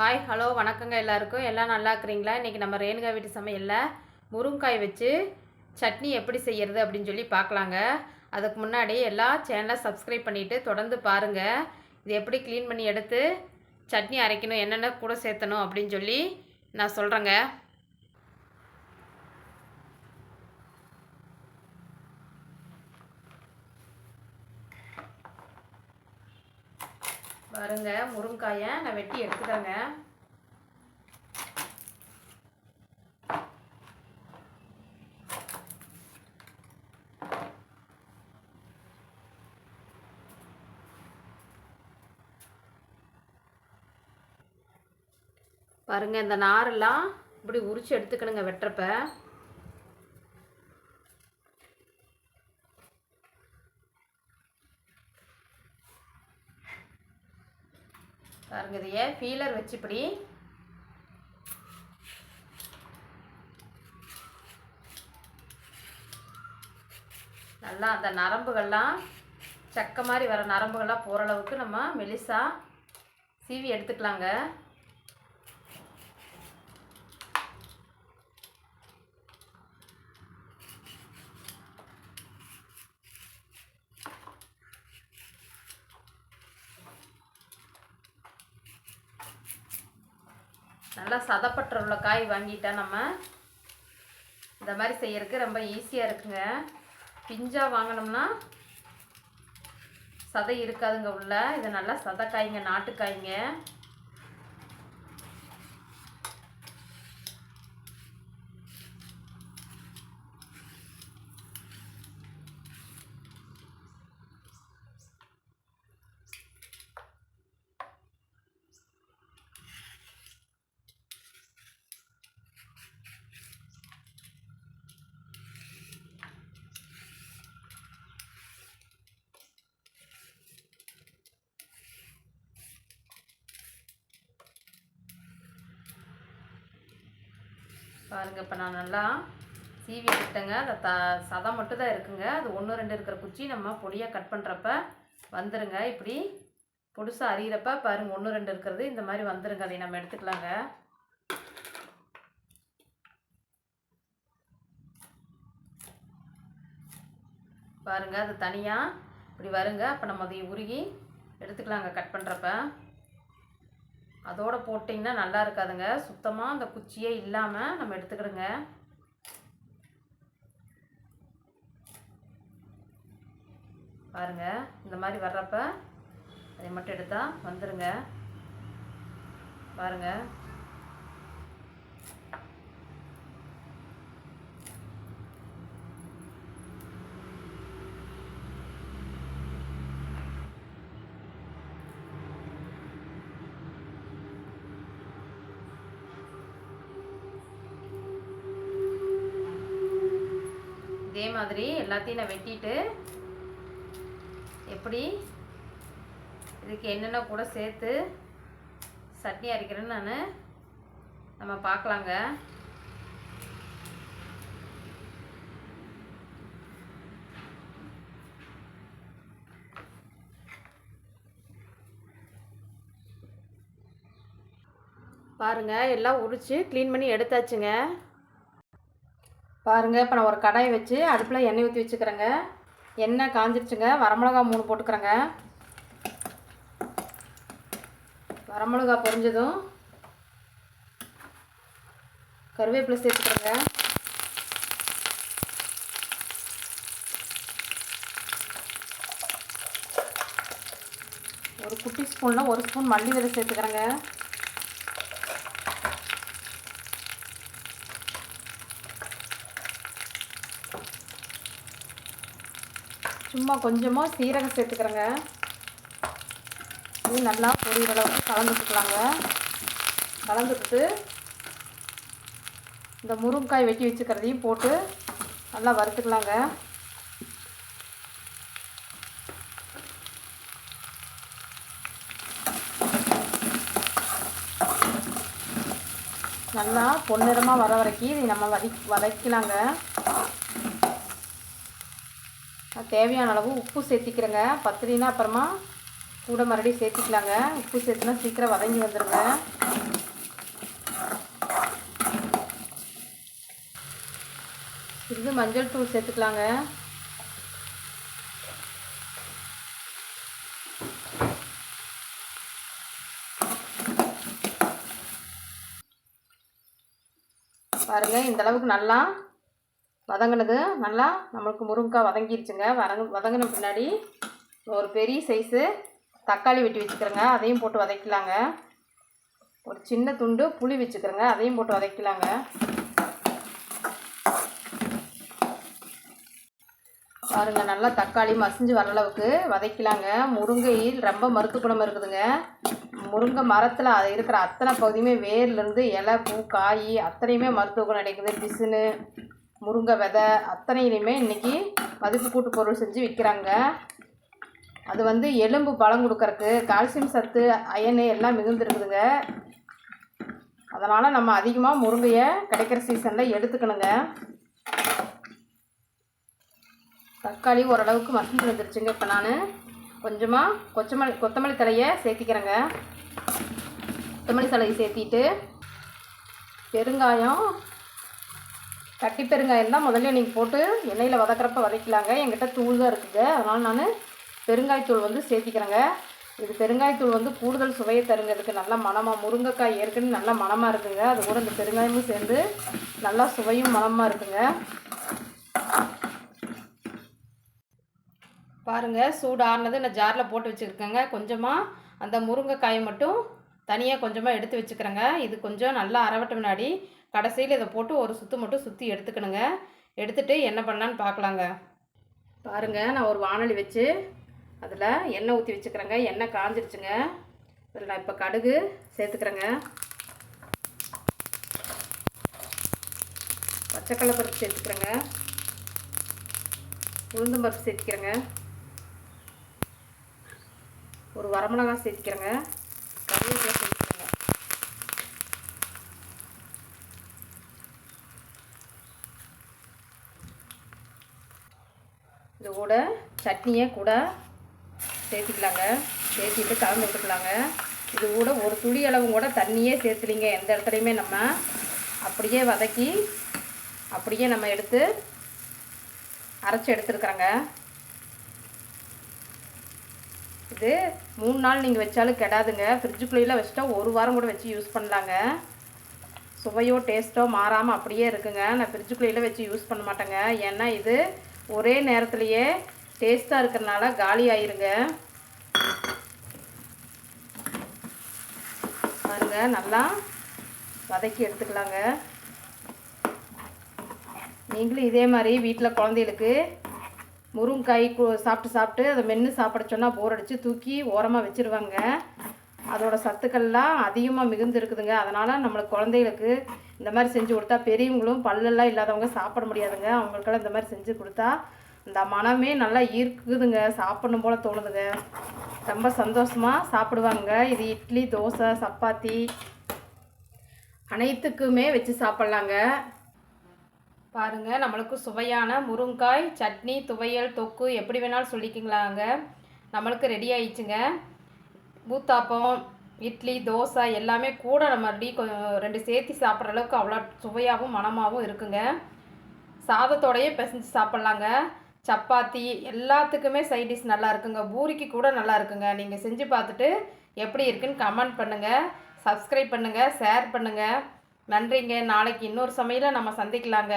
Hi hello வணக்கங்க எல்லாருக்கும். எல்லாம் நல்லா இருக்கிறீங்களா? இன்றைக்கி நம்ம ரேணுகா வீட்டு சமையலில் முருங்காய் வச்சு சட்னி எப்படி செய்கிறது அப்படின்னு சொல்லி பார்க்கலாங்க. அதுக்கு முன்னாடி எல்லா சேனலை சப்ஸ்கிரைப் பண்ணிவிட்டு தொடர்ந்து பாருங்கள் இது எப்படி க்ளீன் பண்ணி எடுத்து சட்னி அரைக்கணும் என்னென்ன கூட சேர்த்தணும் அப்படின்னு சொல்லி நான் சொல்கிறேங்க பாருங்க முருங்காயை நான் வெட்டி எடுத்துக்கிறேங்க. பாருங்க இந்த நாரெல்லாம் இப்படி உரிச்சு எடுத்துக்கணுங்க வெட்டுறப்ப. பாருங்க இதையே ஃபீலர் வச்சு இப்படி நல்லா அந்த நரம்புகள்லாம் சக்க மாதிரி வர நரம்புகள்லாம் போகிற அளவுக்கு நம்ம மெலிசா சீவி எடுத்துக்கலாங்க. நல்லா சதப்பற்ற உள்ள காய் வாங்கிட்டா நம்ம. இந்த மாதிரி செய்யறதுக்கு ரொம்ப ஈஸியாக இருக்குங்க. பிஞ்சாக வாங்கினோம்னா சதை இருக்காதுங்க உள்ள. இது நல்லா சதைக்காய்ங்க நாட்டுக்காய்ங்க. பாருங்கள் இப்போ நான் நல்லா சீவி விட்டேங்க அந்த த சதம் மட்டும் தான் இருக்குங்க. அது ஒன்று ரெண்டு இருக்கிற குச்சி நம்ம பொடியாக கட் பண்ணுறப்ப வந்துடுங்க இப்படி பொடுசாக அறிகிறப்ப பாருங்கள் ஒன்று ரெண்டு இருக்கிறது இந்த மாதிரி வந்துடுங்க அதை நம்ம எடுத்துக்கலாங்க. பாருங்க அது தனியாக இப்படி வருங்க. அப்போ நம்ம அதை உருகி எடுத்துக்கலாங்க கட் பண்ணுறப்ப அதோடு போட்டிங்கன்னா நல்லா இருக்காதுங்க. சுத்தமாக அந்த குச்சியே இல்லாமல் நம்ம எடுத்துக்கிடுங்க. பாருங்க இந்த மாதிரி வர்றப்ப அதை மட்டும் எடுத்தால் வந்துடுங்க பாருங்கள் இதே மாதிரி எல்லாத்தையும் நான் வெட்டிட்டு எப்படி? இதுக்கு என்னென்ன கூட சேர்த்து சட்னி அரைக்கிறேன்னு நான் நம்ம பார்க்கலாங்க. பாருங்கள் எல்லாம் உரித்து க்ளீன் பண்ணி எடுத்தாச்சுங்க. பாருங்கள் இப்போ நான் ஒரு கடாயை வச்சு அடுப்பில் எண்ணெய் ஊற்றி வச்சுக்கிறேங்க. எண்ணெய் காஞ்சிருச்சுங்க. வரமிளகா மூணு போட்டுக்கிறேங்க. வரமிளகா பொரிஞ்சதும் கருவேப்பிலை சேர்த்துக்கிறேங்க. ஒரு குட்டி ஸ்பூனில் ஒரு ஸ்பூன் மல்லி விதை சேர்த்துக்கிறேங்க. சும்மா கொஞ்சமாக சீரகம் சேர்த்துக்கிறேங்க. இது நல்லா பொரியிற அளவுக்கு கலந்துக்கலாங்க கலந்துக்கிட்டு இந்த முருங்காய் வெட்டி வச்சுக்கிறதையும் போட்டு நல்லா வறுத்துக்கலாங்க. நல்லா பொன்னிறமாக வர வரைக்கும் இதை நம்ம வதக்கி வதக்கலாங்க. தேவையான அளவு உப்பு சேர்த்திக்கிறேங்க. பத்திரினா அப்புறமா கூட மறுபடியும் சேர்த்திக்கலாங்க. உப்பு சேர்த்துனா சீக்கிரம் வதங்கி வந்துடுங்க இது மஞ்சள் தூள் சேர்த்துக்கலாங்க. பாருங்கள் இந்த அளவுக்கு நல்லா வதங்கினது. நல்லா நம்மளுக்கு முருங்கைக்காய் வதங்கிருச்சுங்க. வதங்க வதங்கின பின்னாடி ஒரு பெரிய சைஸு தக்காளி வெட்டி வச்சுக்கிறேங்க. அதையும் போட்டு வதக்கலாங்க. ஒரு சின்ன துண்டு புளி வச்சுக்கிறேங்க. அதையும் போட்டு வதக்கலாங்க. பாருங்க நல்லா தக்காளி மசிஞ்சு வர அளவுக்கு வதக்கலாங்க. முருங்கையில் ரொம்ப மருத்து குணம் இருக்குதுங்க. முருங்கை மரத்தில் அது இருக்கிற அத்தனை பகுதியுமே வேர்லேருந்து இலை பூ காய் அத்தனையுமே மருத்துவ குணம் கிடைக்குது பிசுன்னு முருங்கை விதை அத்தனையிலையுமே இன்றைக்கி மதிப்பு கூட்டு பொருள் செஞ்சு விற்கிறாங்க அது வந்து எலும்பு பலம் கொடுக்கறக்கு கால்சியம் சத்து அயனு எல்லாம் மிகுந்துருக்குதுங்க. அதனால் நம்ம அதிகமாக முருங்கையை கிடைக்கிற சீசனில் எடுத்துக்கணுங்க. தக்காளி ஓரளவுக்கு மசிஞ்சு வந்துருச்சுங்க. இப்போ நான் கொஞ்சமாக கொச்சமல்லி கொத்தமல்லி தலையை சேர்த்திக்கிறேங்க. கொத்தமல்லி தலையை சேர்த்திட்டு பெருங்காயம் கட்டி பெருங்காயம் தான் முதல்ல நீங்கள் போட்டு எண்ணெயில் வதக்கிறப்ப வதக்கலாங்க. என்கிட்ட தூள் தான் இருக்குது. அதனால் நான் பெருங்காயத்தூள் வந்து சேர்த்திக்கிறேங்க. இது பெருங்காயத்தூள் வந்து கூடுதல் சுவையை தருங்க. இதுக்கு நல்லா மணமாக முருங்கைக்காய் ஏற்கனவே நல்லா மணமாக இருக்குங்க. அது கூட இந்த பெருங்காயமும் சேர்ந்து நல்லா சுவையும் மணமாக இருக்குங்க. பாருங்கள் சூடு ஆறுனது நான் ஜாரில் போட்டு வச்சுருக்கேங்க. கொஞ்சமாக அந்த முருங்கைக்காயை மட்டும் தனியாக கொஞ்சமாக எடுத்து வச்சுக்கிறேங்க. இது கொஞ்சம் நல்லா அரவட்ட முன்னாடி கடைசியில் இதை போட்டு ஒரு சுற்று மட்டும் சுற்றி எடுத்துக்கணுங்க. எடுத்துகிட்டு என்ன பண்ணலான்னு பார்க்கலாங்க. பாருங்கள் நான் ஒரு வானொலி வச்சு அதில் எண்ணெய் ஊற்றி வச்சுக்கிறேங்க. எண்ணெய் காஞ்சிருச்சுங்க. அதில் நான் இப்போ கடுகு சேர்த்துக்கிறேங்க. பச்சைக்கடலை பருப்பு சேர்த்துக்கிறேங்க. உளுந்தம் பருப்பு சேர்த்துக்கிறேங்க. ஒரு வரமிளகாய் சேர்த்துக்கிறேங்க. கருவேப்பிலை சேர்த்துக்கிறேங்க இது கூட சட்னியை கூட சேர்த்துக்கலாங்க. சேர்த்திட்டு கலந்து விட்டுக்கலாங்க இது கூட ஒரு துளி அளவு கூட தண்ணியே சேர்த்துலிங்க. எந்த இடத்துலையுமே நம்ம அப்படியே வதக்கி அப்படியே நம்ம எடுத்து அரைச்சி எடுத்துருக்குறோங்க. இது மூணு நாள் நீங்கள் வச்சாலும் கெடாதுங்க. ஃப்ரிட்ஜுக்குள்ளேயில் வச்சுட்டா ஒரு வாரம் கூட வச்சு யூஸ் பண்ணலாங்க. சுவையோ டேஸ்ட்டோ மாறாமல் அப்படியே இருக்குங்க. நான் ஃப்ரிட்ஜுக்குள்ளேயில் வச்சு யூஸ் பண்ண மாட்டேங்க. ஏன்னா இது ஒரே நேரத்துலையே டேஸ்ட்டாக இருக்கிறனால காலி ஆயிருங்க. பாருங்க நல்லா வதக்கி எடுத்துக்கலாங்க. நீங்களும் இதே மாதிரி வீட்டில் குழந்தைகளுக்கு முருங்காய் சாப்பிட்டு சாப்பிட்டு அதை மென்று சாப்பிட சொன்னால் போர் அடித்து தூக்கி ஓரமாக வச்சுருவாங்க. அதோடய சத்துக்கள்லாம் அதிகமாக மிகுந்து இருக்குதுங்க. அதனால் நம்மளுக்கு குழந்தைகளுக்கு இந்த மாதிரி செஞ்சு கொடுத்தா பெரியவங்களும் பல்லெல்லாம் இல்லாதவங்க சாப்பிட முடியாதுங்க. அவங்களுக்கெல்லாம் இந்த மாதிரி செஞ்சு கொடுத்தா இந்த மனமே நல்லா ஈர்க்குதுங்க. சாப்பிடணும் போல் தோணுதுங்க. ரொம்ப சந்தோஷமாக சாப்பிடுவாங்க. இது இட்லி தோசை சப்பாத்தி அனைத்துக்குமே வச்சு சாப்பிட்லாங்க. பாருங்க நம்மளுக்கு சுவையான முருங்காய் சட்னி துவையல் தொக்கு எப்படி வேணாலும் சொல்லிக்கிங்களாங்க நம்மளுக்கு ரெடி ஆயிடுச்சுங்க. பூத்தாப்பம் இட்லி தோசை எல்லாமே கூட நம்ம ரெடி கொஞ்சம் ரெண்டு சேர்த்தி சாப்பிட்ற அளவுக்கு அவ்வளோ சுவையாகவும் மணமாகவும் இருக்குங்க. சாதத்தோடையே பிசைஞ்சு சாப்பிட்லாங்க. சப்பாத்தி எல்லாத்துக்குமே சைட் டிஷ் நல்லா இருக்குங்க. பூரிக்கு கூட நல்லா இருக்குங்க. நீங்கள் செஞ்சு பார்த்துட்டு எப்படி இருக்குன்னு கமெண்ட் பண்ணுங்கள் சப்ஸ்கிரைப் பண்ணுங்கள் ஷேர் பண்ணுங்கள் நன்றிங்க. நாளைக்கு இன்னொரு சமையலை நம்ம சந்திக்கலாங்க.